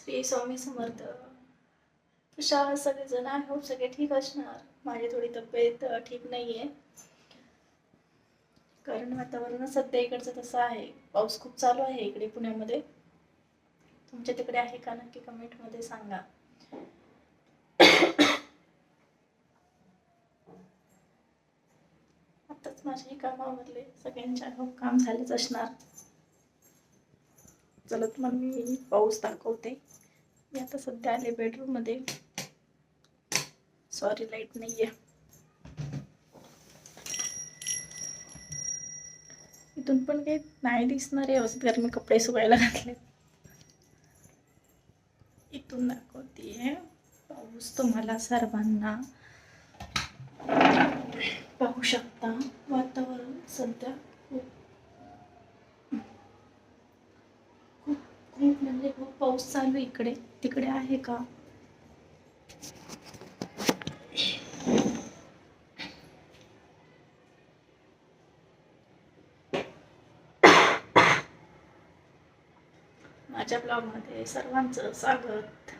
श्री स्वामी समर्थ. कशा आहात सगळेजण आय होप सगळे ठीक असणार. माझी थोडी तब्येत ठीक नाही आहे कारण वातावरण सध्या इकडचं तसं आहे. पाऊस खूप चालू आहे इकडे पुण्यामध्ये. तुमच्या तिकडे आहे का? नक्की कमेंटमध्ये सांगा. आताच माझ्याही कामावरले सगळ्यांच्या खूप काम झालेच असणार. चला मग मी पाऊस दाखवते. मी आता सध्या आले बेडरूममध्ये सॉरी लाइट नाही आहे इथून पण काही नाही दिसणार आहे. व्यवस्थित कारण मी कपडे सुकायला घातले इथून दाखवते पाऊस तुम्हाला सर्वांना पाहू शकता. वातावरण सध्या खूप खूप म्हणजे खूप पाऊस चालू आहे इकडे. तिकडे आहे का? माझ्या ब्लॉगमध्ये सर्वांचं स्वागत.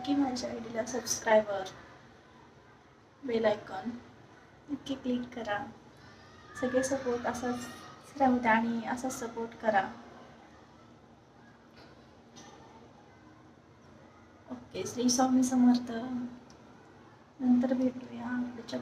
नक्की माझ्या आयडीला सबस्क्रायबर बेल आयकॉन नक्की क्लिक करा. सगळे सपोर्ट असाच राहू द्या आणि असाच सपोर्ट करा. ओके श्री स्वामी समर्थ. नंतर भेटूया पुढच्या